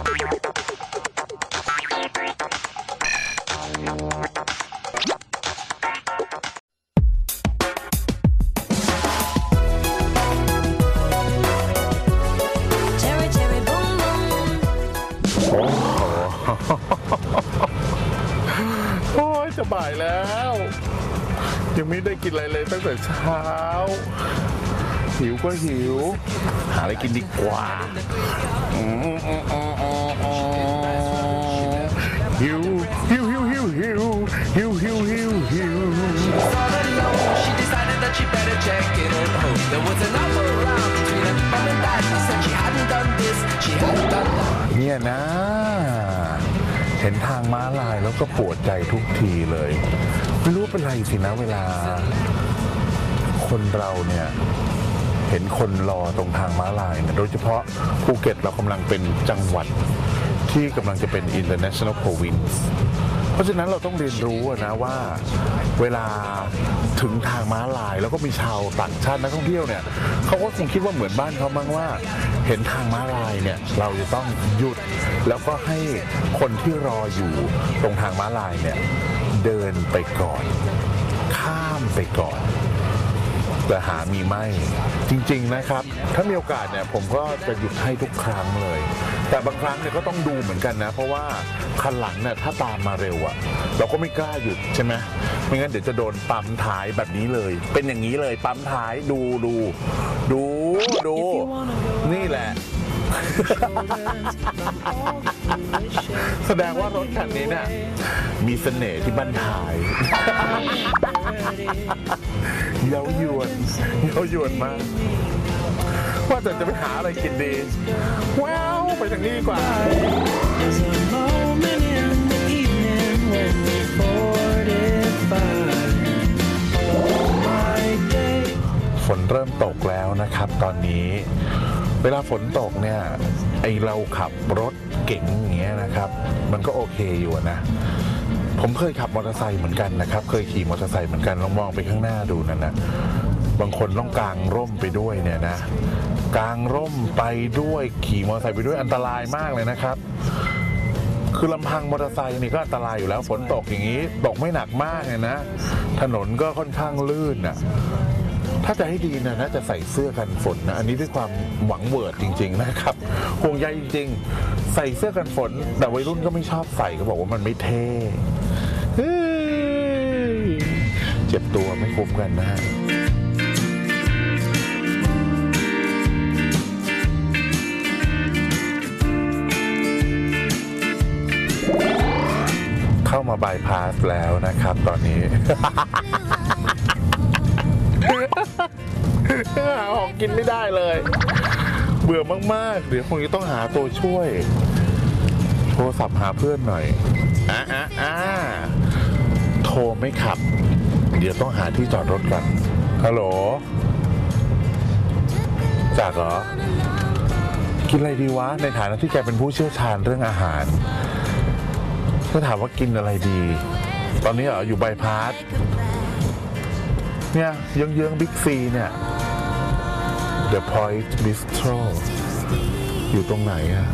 โอ้โหโอ้ยจะบ่ายแล้ว ยังไม่ได้กินอะไรเลยตั้งแต่เช้า หิวก็หิว หาอะไรกินดีกว่าอืมอืมอืม หิวหิวหิวหิวหิวหิวหิวหิวหิว She decided that she better check it at home. There was an offer around between her mom and dad. She said she hadn't done this, she hadn't done that. เนี่ยนะ เห็นทางม้าลายแล้วก็ปวดใจทุกทีเลย ไม่รู้เป็นไรสินะเวลา คนเราเนี่ย เห็นคนรอตรงทางม้าลายเนี่ยโดยเฉพาะภูเก็ตเรากำลังเป็นจังหวัด ที่กำลังจะเป็น international province เพราะฉะนั้นเราต้องเรียนรู้นะว่าเวลาถึงทางม้าลายแล้วก็มีชาวต่างชาตินักท่องเที่ยวเนี่ยเขาก็คงคิดว่าเหมือนบ้านเขาบ้างว่า เห็นทางม้าลายเนี่ยเราจะต้องหยุด แล้วก็ให้คนที่รออยู่ตรงทางม้าลายเนี่ยเดินไปก่อน ข้ามไปก่อนแต่หามีไม่จริง ๆ นะครับ ถ้ามีโอกาสเนี่ยผมก็จะหยุดให้ทุกครั้งเลย แต่บางครั้งเนี่ยก็ต้องดูเหมือนกันนะ เพราะว่าคันหลังเนี่ยถ้าตามมาเร็วอะเราก็ไม่กล้าหยุดใช่ไหมไม่งั้นเดี๋ยวจะโดนปั๊มท้ายแบบนี้เลย เป็นอย่างนี้เลยปั๊มท้ายดูดูดูดู นี่แหละ แสดงว่ารถคันนี้เนี่ยมีเสน่ห์ที่บันทาย เย้ายวนเย้ายวนมาก ว่าแต่จะไปหาอะไรกินดีว้าว ไปทางนี้ดีกว่า ฝนเริ่มตกแล้วนะครับตอนนี้ เวลาฝนตกเนี่ย ไอเราขับรถเก๋งอย่างเงี้ยนะครับ มันก็โอเคอยู่นะ ผมเคยขับมอเตอร์ไซค์เหมือนกันนะครับ เคยขี่มอเตอร์ไซค์เหมือนกันลองมองไปข้างหน้าดูนะนะ บางคนต้องกางร่มไปด้วยเนี่ยนะกางร่มไปด้วยขี่มอเตอร์ไซค์ไปด้วยอันตรายมากเลยนะครับ คือลำพังมอเตอร์ไซค์นี่ก็อันตรายอยู่แล้วฝนตกอย่างนี้ตกไม่หนักมากเลยนะ ถนนก็ค่อนข้างลื่นอะถ้าจะให้ดีนะน่าจะใส่เสื้อกันฝนนะอันนี้ด้วยความหวังเวิร์ดจริง ๆ นะครับห่วงใยจริง ๆ ใส่เสื้อกันฝน แต่วัยรุ่นก็ไม่ชอบใส่ก็บอกว่ามันไม่เท่เฮ้ยเจ็บตัวไม่คุ้มกันนะ มาบายพาสแล้วนะครับ ตอนนี้หาของกินไม่ได้เลย เบื่อมากๆ เดี๋ยวคงจะต้องหาตัวช่วย โทรศัพท์หาเพื่อนหน่อยอะอะอะโทรไม่ขับ เดี๋ยวต้องหาที่จอดรถก่อนฮัลโหลจากเหรอ กินอะไรดีวะ ในฐานะที่แกเป็นผู้เชี่ยวชาญเรื่องอาหาร ก็ถามว่ากินอะไรดี ตอนนี้เหรออยู่ใบายพาสเนี่ยเยื้องๆบิ๊กซีเนี่ย The Point Bistro อยู่ตรงไหนอะ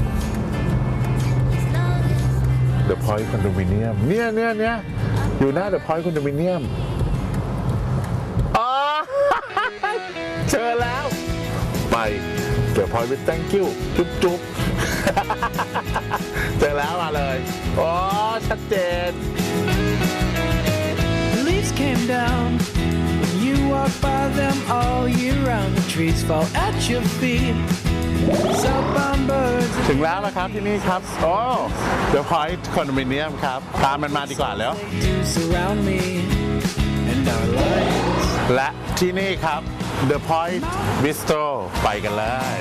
The Point Condominium เนี่ยเนี่ยเนี่ยอยู่หน้า The Point Condominium อ๋อเจอแล้ว ไป The Point with thank you จุ๊บจุ๊บเจอแล้วมาเลย ชัดเจน The leaves came down when you walk by them all year round. The trees fall at your feet. Southbound birds ถึงแล้วนะครับที่นี่ครับ โอ้ The Point Condominium ครับ ตามมันมาดีกว่าแล้ว do surround me and our lives. และที่นี่ครับ The Point Bistro ไปกันเลย